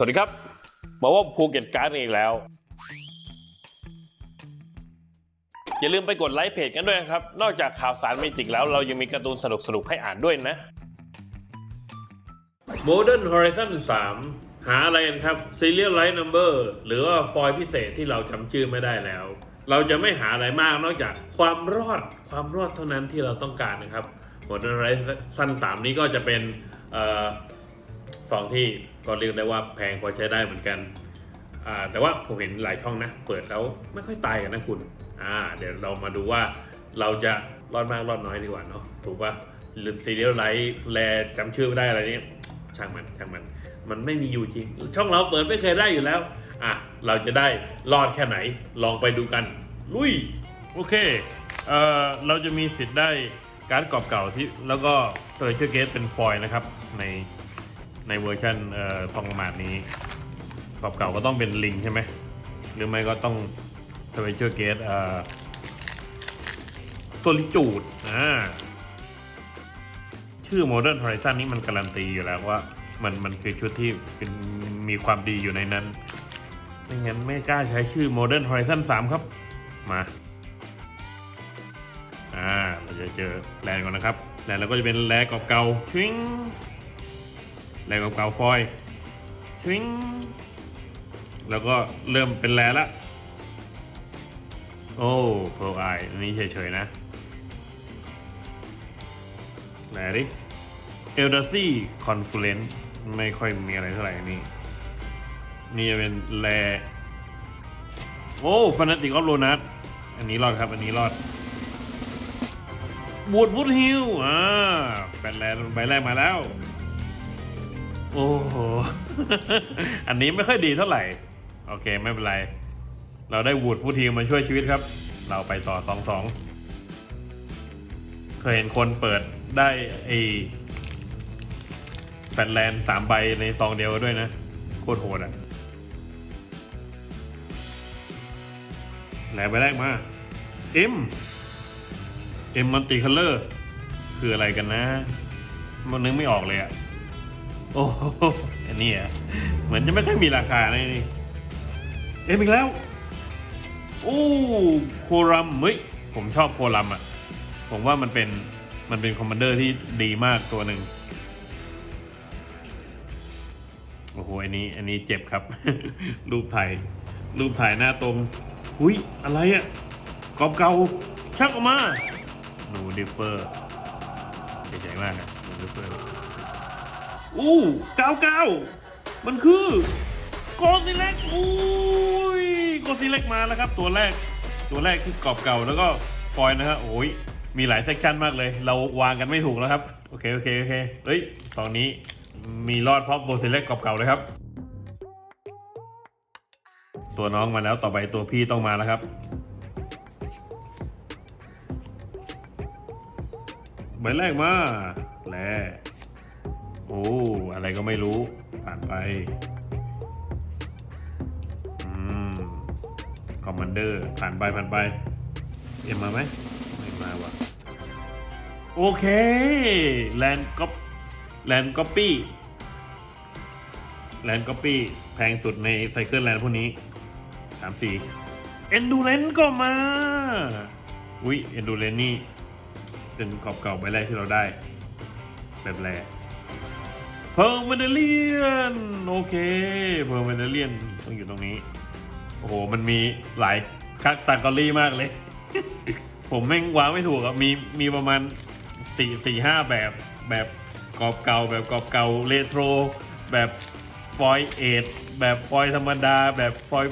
สวัสดีครับมาว่าภูเก็ตการ์ดอีกแล้ว อย่าลืมไปกดไลค์เพจกันด้วยนะครับ นอกจากข่าวสารเมจิกแล้วเรายังมีการ์ตูนสนุกๆให้อ่านด้วยนะ Modern Horizon 3 หาอะไรกันครับ Serial Light Number หรือว่าฟอยล์พิเศษที่เราจำชื่อไม่ได้แล้ว เราจะไม่หาอะไรมากนอกจากความรอดความรอดเท่านั้นที่เราต้องการนะครับ Modern Horizon 3 นี้ก็จะเป็นออสองที่ ก็เรียกได้ว่าแพงพอใช้ได้เหมือนกันอ่าแต่ว่าผมเห็นหลายช่องนะ เปิดแล้วไม่ค่อยตายกันนะคุณอ่าเดี๋ยวเรามาดูว่าเราจะรอดมากรอดน้อยดีกว่าเนาะถูกป่ะหรือซีเรียลไลท์แลจำชื่อไม่ได้อะไรเนี่ยช่างมันช่างมัน มันไม่มีอยู่จริง ช่องเราเปิดไม่เคยได้อยู่แล้วอะเราจะได้รอดแค่ไหนลองไปดูกัน ลุย โอเคเอ่อเราจะมีสิทธิ์ได้การ์ดกรอบเก่าที่แล้วก็เตอร์เชอร์เกตเป็นฟอยล์นะครับใน ในเวอร์ชันเอ่อฟองมาดนี้กรอบเก่าก็ต้องเป็นลิงใช่ไหมหรือไม่ก็ต้องเตอร์เชอร์เกตเอ่อโซลิจูดอ่าชื่อ Modern Horizon นี่มันการันตีอยู่แล้วว่า มันมันคือชุดที่เป็นมีความดีอยู่ในนั้นไม่งั้นไม่กล้าใช้ชื่อ Modern Horizon 3ครับ มาอ่าเราจะเจอแลนด์ก่อนนะครับ แลนด์เราก็จะเป็นแลนด์เก่าชิง แลนด์เกาๆฟอยล์ชิงแล้วก็เริ่มเป็นแลนด์ละ โอ้โปรไออันนี้เฉยๆนะไหนดิเอลดาซี่คอนฟูเลนไม่ค่อยมีอะไรเท่าไหร่นี่นี่จะเป็นแลโอ้ฟานติกออฟโลนัสอันนี้รอดครับ อันนี้รอดบูดวูดฮิลอ่าเป็นแลใบแรกมาแล้ว อ้โห อันนี้ไม่ค่อยดีเท่าไหร่ โอเคไม่เป็นไร เราได้วูดฟูดฮิลมาช่วยชีวิตครับ เราไปต่อสองสองเคยเห็นคนเปิดได้ไอ้แฟนแลนด์สามใบในซองเดียวด้วยนะ โคตรโหดอะแหลไปแรกมาเอ็มเอ็มมันติคัลเลอร์คืออะไรกันนะ มันนึกไม่ออกเลยอะ โอ้โหอันนี้อะเหมือนจะไม่ค่อยมีราคาเลยนี่ เอ็มอีกแล้ว โอ้ โครัมเฮ้ย ผมชอบโครัมอะ ผมว่ามันเป็นมันเป็นคอมมานเดอร์ที่ดีมากตัวหนึ่ง โอ้โห อันนี้ อันนี้เจ็บครับ รูปถ่าย รูปถ่ายหน้าตรง หุยอะไรอะ่ะกรอบเก่าชักออกมา หนูดิฟเฟอร์ใหญ่มากอะหนูดิฟเฟอร์ อู้เก้าเก้ามันคือกอซิเล็กอุ้ยกอซิเล็กมาแล้วครับ ตัวแรก ตัวแรกที่กรอบเก่าแล้วก็ฟอยนะฮะโอ้ยมีหลายเซกชันมากเลย เราวางกันไม่ถูกแล้วครับ โอเค โอเค โอเคเฮ้ย ตอนนี้มีรอดเพราะโบเซเล็กกรอบเก่าเลยครับ ตัวน้องมาแล้วต่อไปตัวพี่ต้องมาแล้วครับ ใบแรกมา แล โอ้อะไรก็ไม่รู้ ผ่านไปอืมคอมมานเดอร์ผ่านไปผ่านไปเอ็มมาไหมไม่มาวะโอเคแลนด์ก็แลนด์ก๊อปปี้แลนด์ก๊อปปี้แพงสุดในไซเคิลแลนด์พวกนี้สามสี่เอนดูเลนก็มา อุ้ยเอนดูเลนนี่ เป็นกรอบเก่าใบแรกที่เราได้ แบบแรก เพอร์มาเดเลียนโอเคเพอร์มาเดเลียนต้องอยู่ตรงนี้ โอ้โห มันมีหลายคัตตากรีมากเลย ผมแม่งวางไม่ถูกอะมีมีประมาณสี่สี่ห้าแบบแบบกรอบเก่า แบบกรอบเก่าเรโทร แบบฟอยเอทแบบฟอยธรรมดา แบบฟอย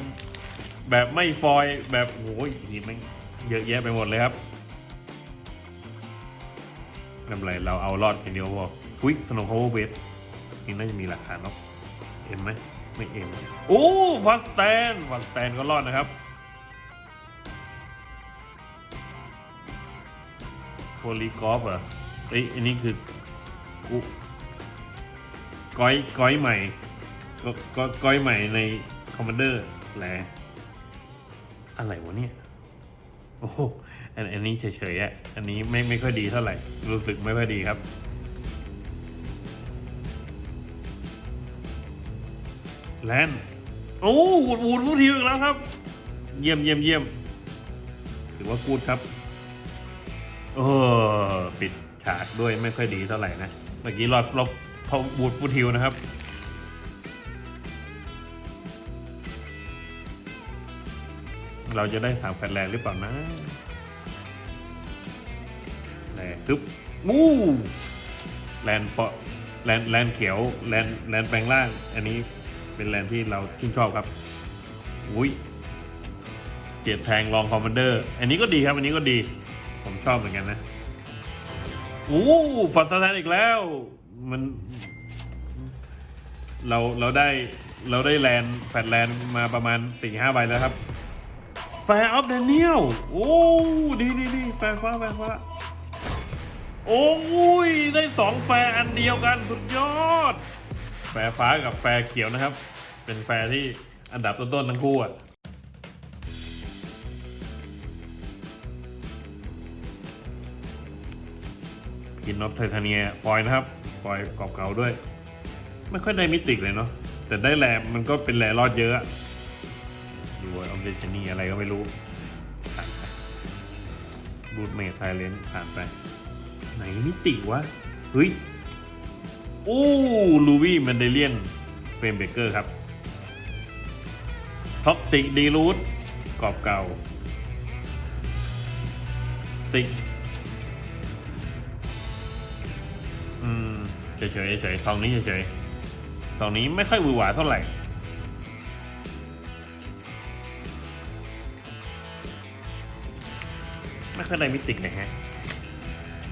แบบไม่ฟอยแบบโอ้ยนี่แม่งเยอะแยะไปหมดเลยครับไม่เป็นไรเราเอารอดอย่างเดียวพออุ้ยสโนว์คาร์เวส นี่น่าจะมีราคาเนาะเอ็มไหมไม่เอ็มโอ้ฟัสแตนฟัสแตนก็รอดนะครับโพลีกอฟเหรอเอ้ยอันนี้คือกูก้อยก้อยใหม่ก็ก็ก้อยใหม่ในคอมมานเดอร์แหละอะไรวะเนี่ย โอ้โหอันอันนี้เฉยๆอะอันนี้ไม่ไม่ค่อยดีเท่าไหร่ รู้สึกไม่ค่อยดีครับ แลนด์โอ้วูดวูดวูดทีอีกแล้วครับ เยี่ยมเยี่ยมเยี่ยมถือว่ากูดครับโอ้ปิดฉากด้วยไม่ค่อยดีเท่าไหร่นะ เมื่อกี้รอดรอบพอวูดฟูทิวนะครับเราจะได้สามแฟนแลนด์หรือเปล่านะแลนด์ปึ๊บงูแลนด์ฟอแลนด์แลนด์เขียวแลนด์แลนด์แปลงร่าง อันนี้ เป็นแลนที่เราชื่นชอบครับอุ้ยเกียรแทงลองคอมมานเดอร์ อันนี้ก็ดีครับ อันนี้ก็ดี ผมชอบเหมือนกันนะโอ้ฟอร์สแลนอีกแล้ว มัน เราเราได้เราได้แลนแฟดแลนมาประมาณสี่ห้าใบแล้วครับแฟร์ออฟเดนเนียลโอ้ดีดีดีแฟร์ฟ้าแฟร์ฟ้าโอ้ย ได้สองแฟร์อันเดียวกันสุดยอด ฟร์ฟ้ากับแฟร์เขียวนะครับ เป็นแฟร์ที่อันดับต้นๆทั้งคู่อะกินนอฟไทเทเนียฟอยนะครับฟอยล์เก่าด้วย ไม่ค่อยได้มิติกเลยเนาะแต่ได้แรมันก็เป็นแรรอดเยอะดูออมเดชนีอะไรก็ไม่รู้ผ่านไปบูดเมทไทเลนผ่านไป ไหนมิติวะเฮ้ย อ้ลูวี่แมนเดเลียนเฟรมเบเกอร์ครับท็อกซิกดีรูทกรอบเก่าซิกอืมเฉยๆเฉยซองนี้เฉยๆซองนี้ไม่ค่อยวือหวาเท่าไหร่ไม่ค่อยได้มิติกเลยฮะ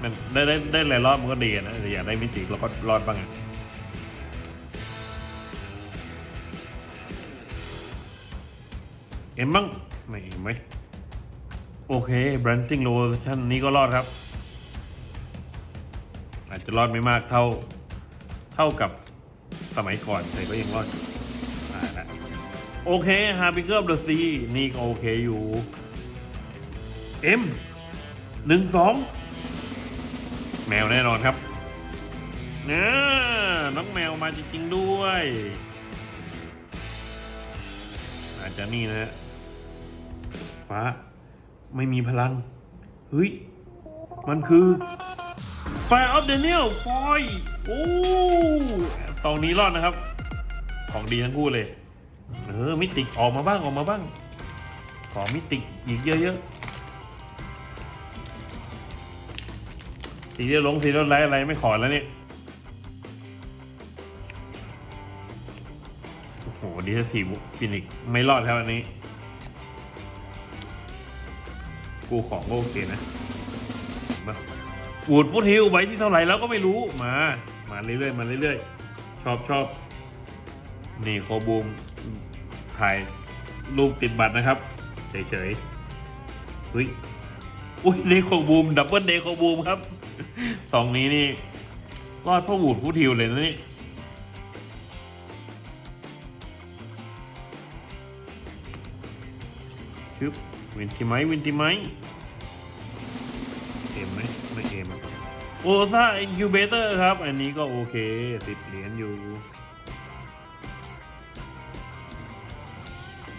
มันได้ได้ได้หลายรอบมันก็ดีนะแต่อยากได้มิติเราก็รอดบ้างอะเอ็มบ้างไม่เอ็มไหมโอเค branding low ชั้นนี้ก็รอดครับ อาจจะรอดไม่มากเท่าเท่ากับสมัยก่อนแต่ก็ยังรอดโอเคฮาร์บิเกอร์เดอะซีนี่ก็โอเคอยู่เอ็มหนึ่งสอง แมวแน่นอนครับเนะน้องแมวมาจริงๆด้วย อาจจะนี่นะฮะฟ้าไม่มีพลัง เฮ้ย มันคือไฟออฟเดนิเอลฟอยโอ้ตรงนี้รอดนะครับ ของดีทั้งคู่เลย เออ มิติกออกมาบ้างออกมาบ้าง ขอมิติกอีกเยอะๆ สีเรียลงสีเรียลไลอะไรไม่ขอแล้วนี่โอ้โหดีทีฟินิกไม่รอดครับอันนี้ กูของก็โอเคนะมาวูดฟุตฮิลใบที่เท่าไหร่แล้วก็ไม่รู้มา มาเรื่อยๆมาเรื่อยๆ ชอบชอบนี่โคบูมถ่ายรูปติดบัตรนะครับ เฉยๆเฮ้ย อุ้ยเดโคบูมดับเบิลเดโคบูมครับสองนี้นี่รอดพ่อวูดฟุตฮิลเลยนะนี่ชึบวินติไมวินติไมเอ็มไหมไม่เอ็มโอซ่าอินคิวเบเตอร์ครับ อันนี้ก็โอเคสิบเหรียญอยู่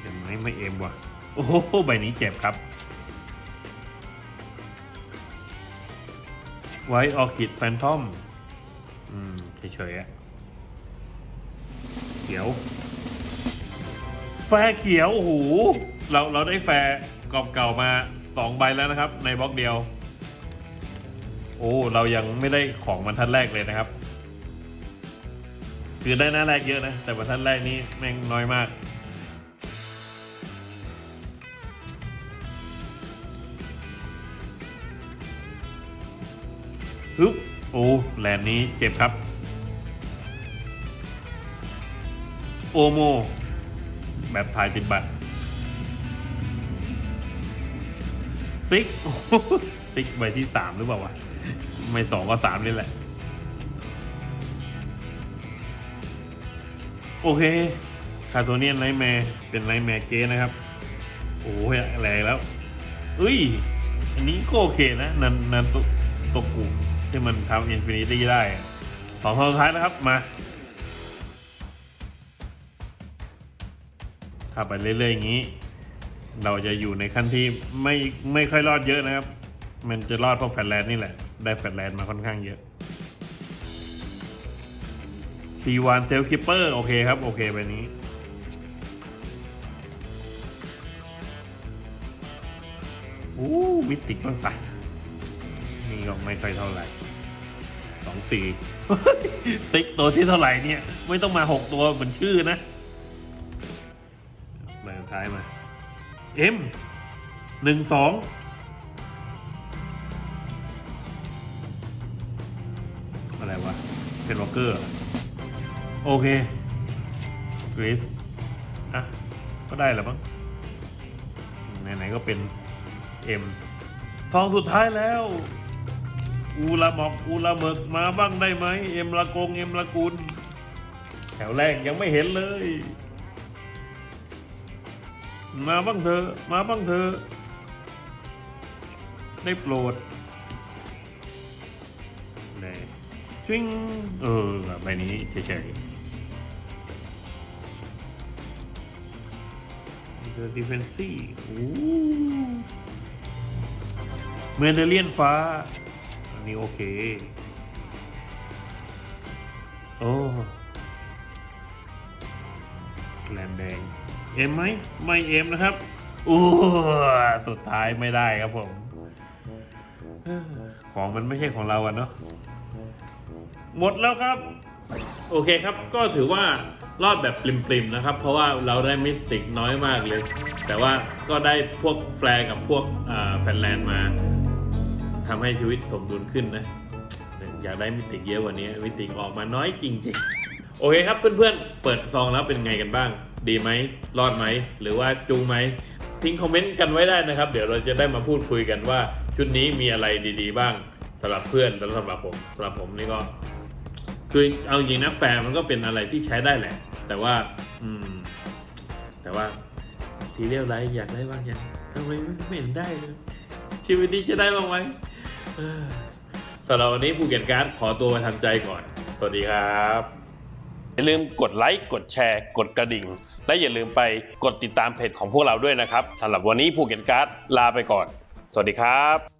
เอ็มไหมไม่เอ็มว่ะ โอ้โหใบนี้เจ็บครับ ไว้ออกิดแฟนทอม อืม เฉยๆอะเขียว แฟร์เขียวโอ้โหเราเราได้แฟร์กรอบเก่ามาสองใบแล้วนะครับ ในบล็อกเดียว โอ้ เรายังไม่ได้ของบรรทัดแรกเลยนะครับ คือได้หน้าแรกเยอะนะ แต่บรรทัดแรกนี่แม่งน้อยมาก ฮึบโอ้แลนนี้เจ็บครับ โอโม แบบถ่ายติดบัตรซิกซิกใบที่สามหรือเปล่าวะ ไม่สองก็สามนี่แหละ โอเค คาโทเนียนไนแมร์เป็นไนแมร์เกนะครับ โอ้ยแรงแล้วเอ้ย อันนี้ก็โอเคนะ นันนันตตกกู ที่มันทำอินฟินิตี้ได้สองทางสุดท้ายนะครับมาถ้าไปเรื่อยๆอย่างนี้ เราจะอยู่ในขั้นที่ไม่ไม่ค่อยรอดเยอะนะครับ มันจะรอดเพราะแฟลนด์นี่แหละ ได้แฟลนด์มาค่อนข้างเยอะทีวานเซลคิปเปอร์โอเคครับ โอเคไปนี้อู้มิติกบ้างป ก็ไม่ค่อยเท่าไหร่สองสี่ซิกตัวที่เท่าไหร่เนี่ย ไม่ต้องมาหกตัวเหมือนชื่อนะมาสุดท้ายมาเอ็มหนึ่งสองอะไรวะเป็นวอลเกอร์ โอเคกริสอะ ก็ได้แล้วมั้งไหนๆก็เป็นเอ็มซองสุดท้ายแล้ว อูละหมอกอูละเบิกมาบ้างได้ไหมเอ็มละกงเอ็มละกุลแถวแรกยังไม่เห็นเลย มาบ้างเถอมาบ้างเถอได้โปรดได้ชิงเออใบนี้เฉยๆเดอดิเฟนซี่โอ้เมเดเลียนฟ้า นี้โอเค โอ้แลนแดง เอ็มไหมไม่เอ็มนะครับอู้สุดท้ายไม่ได้ครับผม ของมันไม่ใช่ของเราอะเนาะหมดแล้วครับ โอเคครับก็ถือว่ารอดแบบปริมๆนะครับ เพราะว่าเราได้มิสติกน้อยมากเลย แต่ว่าก็ได้พวกแฟร์กับพวกแฟนแลนด์มา ทำให้ชีวิตสมดุลขึ้นนะ อยากได้มิติกเยอะกว่านี้มิติกออกมาน้อยจริงๆ โอเคครับเพื่อนๆ เปิดซองแล้วเป็นไงกันบ้าง ดีไหมรอดไหม หรือว่าจูงไหม ทิ้งคอมเมนต์กันไว้ได้นะครับ เดี๋ยวเราจะได้มาพูดคุยกันว่า ชุดนี้มีอะไรดีๆบ้างสำหรับเพื่อนและสำหรับผมสำหรับผมนี่ก็ คือเอาจริงนะแฟร์มันก็เป็นอะไรที่ใช้ได้แหละ แต่ว่า อืม แต่ว่าซีเรียลไลท์อยากได้บ้างยังทำไมไม่เห็นได้เลยชีวิตนี้จะได้บ้างไหม สำหรับวันนี้ภูเก็ตการ์ดขอตัวไปทำใจก่อน สวัสดีครับ อย่าลืมกดไลค์กดแชร์ กดกระดิ่ง และอย่าลืมไปกดติดตามเพจของพวกเราด้วยนะครับสำหรับวันนี้ภูเก็ตการ์ดลาไปก่อน สวัสดีครับ